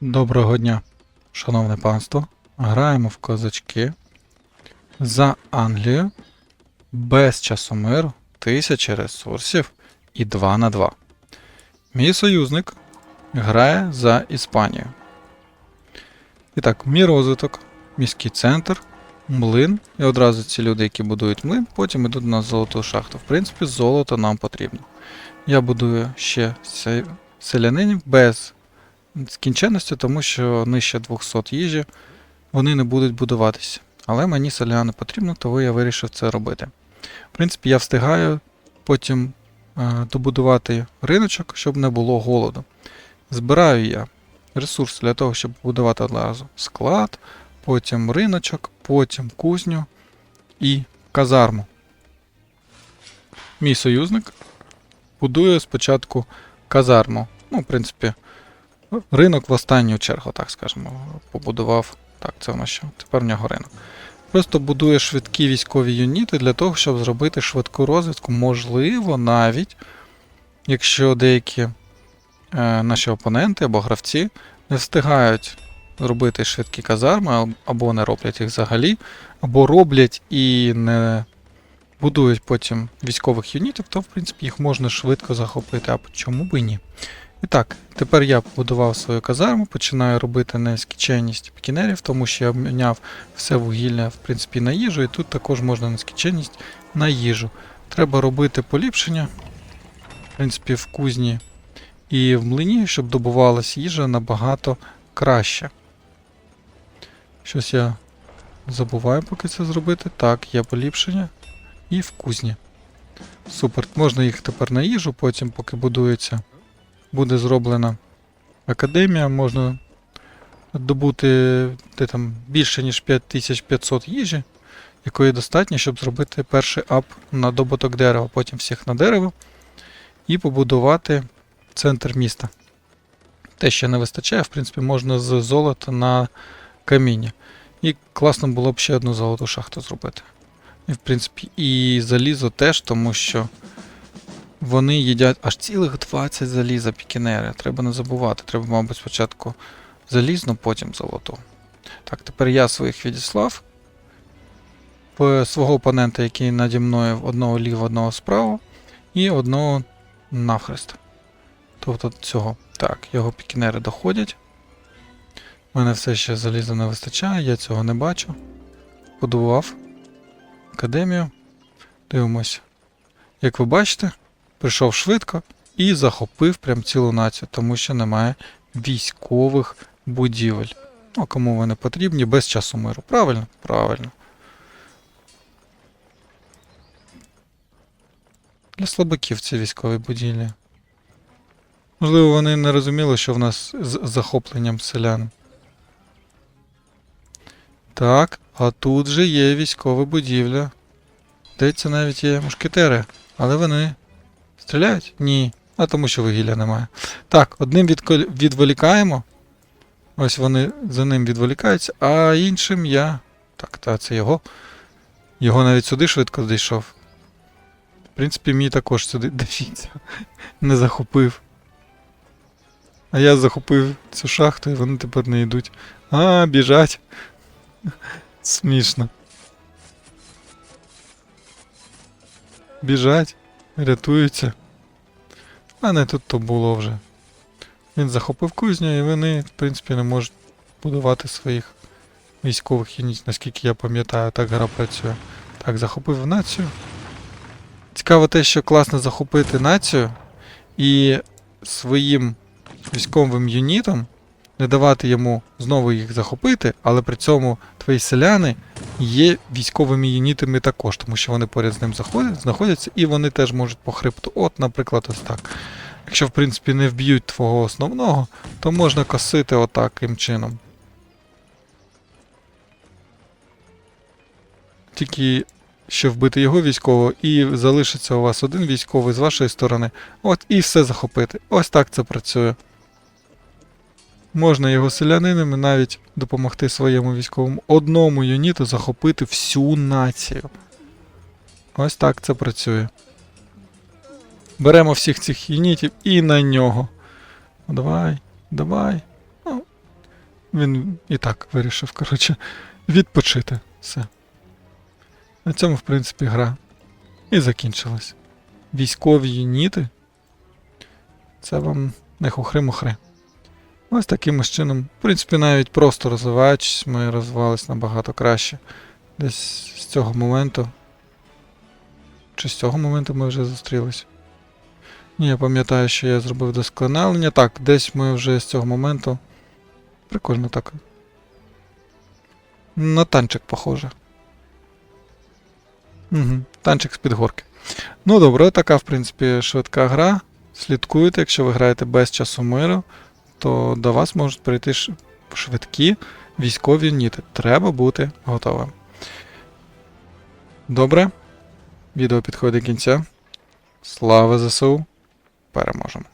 Доброго дня, шановне панство. Граємо в козачки за Англію без часомиру, тисячі ресурсів і 2 на 2. Мій союзник грає за Іспанію. І так, мій розвиток, міський центр, млин. І одразу ці люди, які будують млин, потім йдуть на золоту шахту. В принципі, золото нам потрібно. Я будую ще се- селянинів без скінченності, тому що нижче 200 їжі вони не будуть будуватися. Але мені селяни потрібно, тому я вирішив це робити. В принципі, я встигаю потім е, добудувати риночок, щоб не було голоду. Збираю я ресурси для того, щоб будувати одразу склад, потім риночок, потім кузню і казарму. Мій союзник будує спочатку казарму. Ну, в принципі, Ринок в останню чергу, так скажемо, побудував. Так, це в нас що? Тепер в нього ринок. Просто будує швидкі військові юніти для того, щоб зробити швидку розвідку. Можливо, навіть, якщо деякі е, наші опоненти або гравці не встигають робити швидкі казарми, або не роблять їх взагалі, або роблять і не будують потім військових юнітів, то в принципі їх можна швидко захопити. А чому б і ні? І так, тепер я побудував свою казарму, починаю робити нескінченність пікінерів, тому що я обміняв все вугілля в принципі на їжу, і тут також можна нескінченність на їжу. Треба робити поліпшення, в принципі, в кузні і в млині, щоб добувалась їжа набагато краще. Щось я забуваю поки це зробити. Так, є поліпшення. І в кузні. Супер. Можна їх тепер на їжу, потім, поки будується буде зроблена академія, можна добути де там більше ніж 5500 їжі, якої достатньо, щоб зробити перший ап на добуток дерева, потім всіх на дерево і побудувати центр міста. Те, що не вистачає, в принципі, можна з золота на каміння. І класно було б ще одну золоту шахту зробити. І, в принципі, і залізо теж, тому що вони їдять аж цілих 20 заліза пікінери. Треба не забувати. Треба, мабуть, спочатку залізну, потім золоту. Так, тепер я своїх відіслав. Свого опонента, який наді мною одного ліво, одного справа, і одного навхрест. Тобто цього. Так, його пікінери доходять. У мене все ще заліза не вистачає, я цього не бачу. Будував академію. Дивимося. Як ви бачите, прийшов швидко і захопив прям цілу націю, тому що немає військових будівель. Ну, кому вони потрібні без часу миру. Правильно? Правильно. Для слабаків ці військові будівлі. Можливо, вони не розуміли, що в нас з захопленням селян. Так, а тут же є військова будівля. Здається, навіть є мушкетери, але вони Стріляють? Ні. А тому що вугілля немає. Так, одним відколь- відволікаємо. Ось вони за ним відволікаються, а іншим я. Так, та це його. Його навіть сюди швидко дійшов. В принципі, мій також сюди дивіться. Не захопив. А я захопив цю шахту, і вони тепер не йдуть. А, біжать. Смішно. Біжать. Рятуються. А не тут то було вже. Він захопив кузню, і вони, в принципі, не можуть будувати своїх військових юнітів, наскільки я пам'ятаю, так гра працює. Так, захопив націю. Цікаво те, що класно захопити націю і своїм військовим юнітам не давати йому знову їх захопити, але при цьому твої селяни є військовими юнітами також, тому що вони поряд з ним заходять, знаходяться і вони теж можуть по хребту. От, наприклад, ось так. Якщо, в принципі, не вб'ють твого основного, то можна косити отаким чином. Тільки що вбити його військового, і залишиться у вас один військовий з вашої сторони. От і все захопити. Ось так це працює. Можна його селянинами навіть допомогти своєму військовому одному юніту захопити всю націю. Ось так це працює. Беремо всіх цих юнітів і на нього. Ну, Давай, давай. Ну, Він і так вирішив, коротше, відпочити. Все. На цьому, в принципі, гра і закінчилась. Військові юніти. Це вам не хухри-мухри. Ось таким чином. В принципі, навіть просто розвиваючись, ми розвивались набагато краще. Десь з цього моменту. Чи з цього моменту ми вже зустрілись? Ні, я пам'ятаю, що я зробив досконалення. Так, десь ми вже з цього моменту. Прикольно так. На танчик похоже. Угу, танчик з-під горки. Ну добре, така, в принципі, швидка гра. Слідкуйте, якщо ви граєте без часу миру, то до вас можуть прийти швидкі військові ніти. Треба бути готовим. Добре. Відео підходить до кінця. Слава ЗСУ! Переможемо!